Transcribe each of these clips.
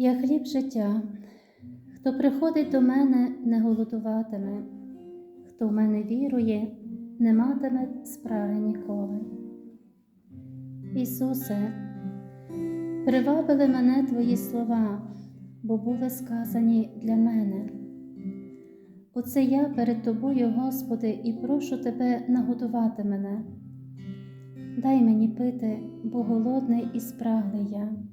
Я хліб життя. Хто приходить до мене, не голодуватиме, хто в мене вірує, не матиме спраги ніколи. Ісусе, привабили мене Твої слова, бо були сказані для мене. Оце я перед Тобою, Господи, і прошу Тебе нагодувати мене. Дай мені пити, бо голодний і спраглий я.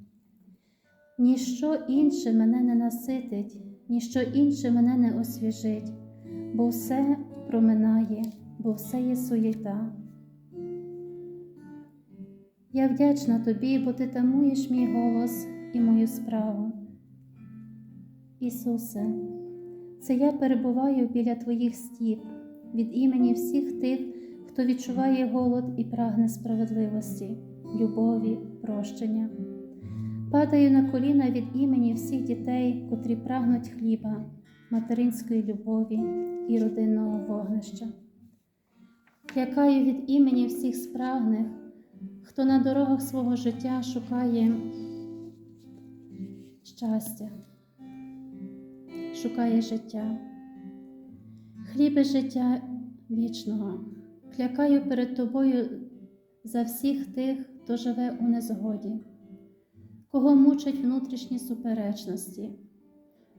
Ніщо інше мене не наситить, ніщо інше мене не освіжить, бо все проминає, бо все є суєта. Я вдячна тобі, бо ти тамуєш мій голос і мою справу. Ісусе, це я перебуваю біля Твоїх стіп від імені всіх тих, хто відчуває голод і прагне справедливості, любові, прощення. Падаю на коліна від імені всіх дітей, котрі прагнуть хліба, материнської любові і родинного вогнища. Якаю від імені всіх спрагних, хто на дорогах свого життя шукає щастя, шукає життя, хліби життя вічного, клякаю перед тобою за всіх тих, хто живе у незгоді кого мучать внутрішні суперечності,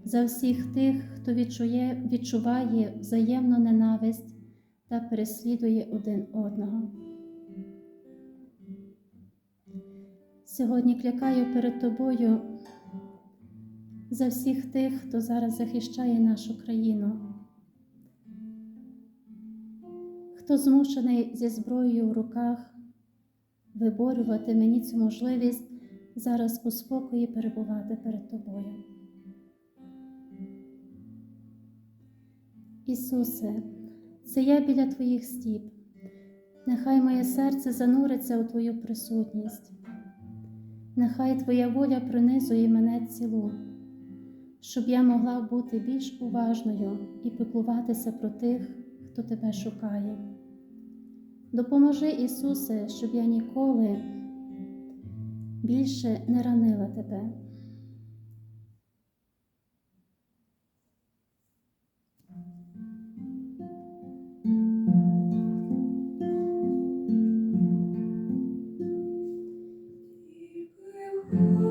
за всіх тих, хто відчує, відчуває взаємну ненависть та переслідує один одного. Сьогодні клякаю перед тобою за всіх тих, хто зараз захищає нашу країну, хто змушений зі зброєю в руках виборювати мені цю можливість зараз у спокої перебувати перед тобою. Ісусе, це я біля Твоїх стіп. Нехай моє серце зануриться у Твою присутність. Нехай Твоя воля пронизує мене цілу, щоб я могла бути більш уважною і піклуватися про тих, хто тебе шукає. Допоможи, Ісусе, щоб я ніколи більше не ранила тебе.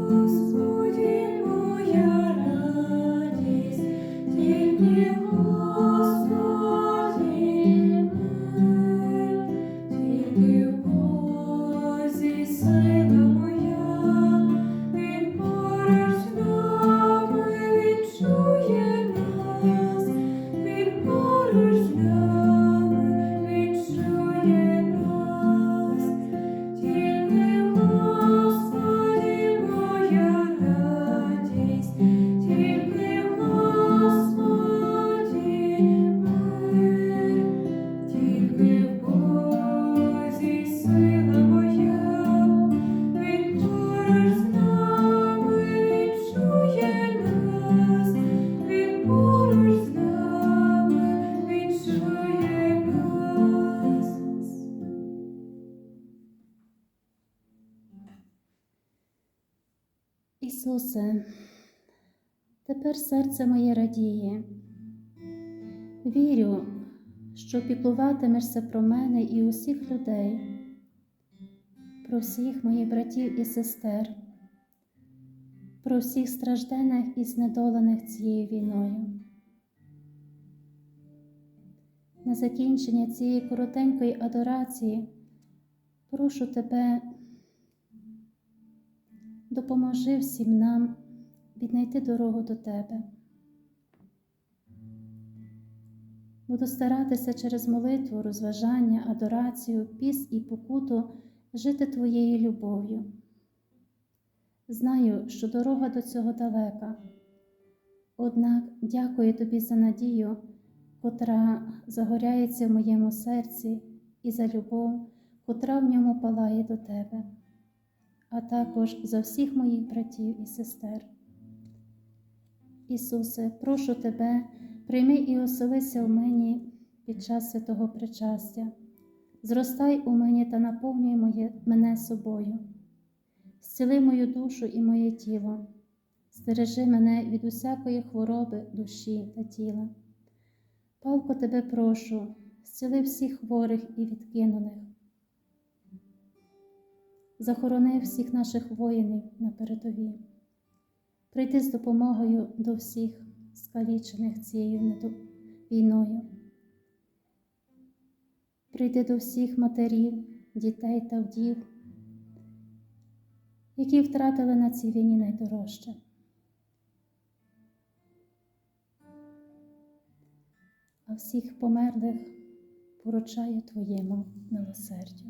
Господи, моя радість, тільки you. Тепер серце моє радіє. Вірю, що піклуватимешся про мене і усіх людей, про всіх моїх братів і сестер, про всіх страждених і знедолених цією війною. На закінчення цієї коротенької адорації прошу тебе, допоможи всім нам віднайти дорогу до тебе. Буду старатися через молитву, розважання, адорацію, піс і покуту жити Твоєю любов'ю. Знаю, що дорога до цього далека, однак дякую Тобі за надію, котра загоряється в моєму серці, і за любов, котра в ньому палає до Тебе, а також за всіх моїх братів і сестер. Ісусе, прошу Тебе, прийми і оселися в мені під час святого причастя. Зростай у мені та наповнюй моє, мене собою. Зціли мою душу і моє тіло, стережи мене від усякої хвороби душі та тіла. Палко тебе прошу, зціли всіх хворих і відкинених. Захорони всіх наших воїнів на передовій. Прийди з допомогою до всіх скалічених цією війною. Прийди до всіх матерів, дітей та вдів, які втратили на цій війні найдорожче. А всіх померлих поручаю Твоєму милосердю.